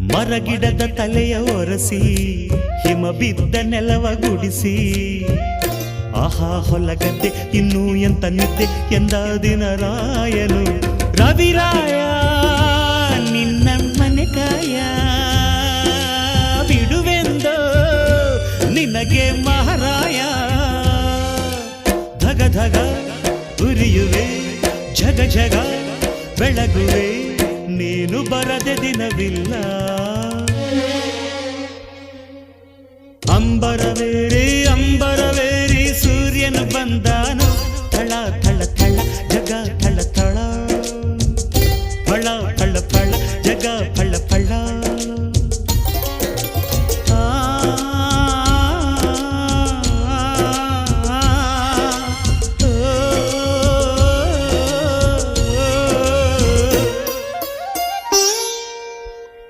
ಮರಗಿಡದ ತಲೆಯ ಒರೆಸಿ, ಹಿಮ ಬಿದ್ದ ನೆಲವ ಗುಡಿಸಿ. ಆಹಾ, ಹೊಲಗದ್ದೆ, ಇನ್ನೂ ಎಂತ ನಿದ್ದೆ ಎಂದ ದಿನ ರಾಯನು. ರವಿರಾಯ ನಿನ್ನ ಮನೆ ಕಾಯ. ಬಿಡುವೆಂದು ನಿನಗೆ ಮಹಾರಾಯ. ಧಗ ಧಗ ಉರಿಯುವೆ, ಝಗ ಝಗ ಬೆಳಗುವೆ. ನೀನು ಬರದೆ ದಿನವಿಲ್ಲ. ಅಂಬರವೇರಿ ಅಂಬರವೇರಿ ಸೂರ್ಯನ ಬಂದಾನು. ತಳ ಥಳ ಥಳ, ಜಗ, ಥಳ ತಳ ಫಳ ಫಳ ಫಳ ಜಗ, ಫಳ ಫಳ.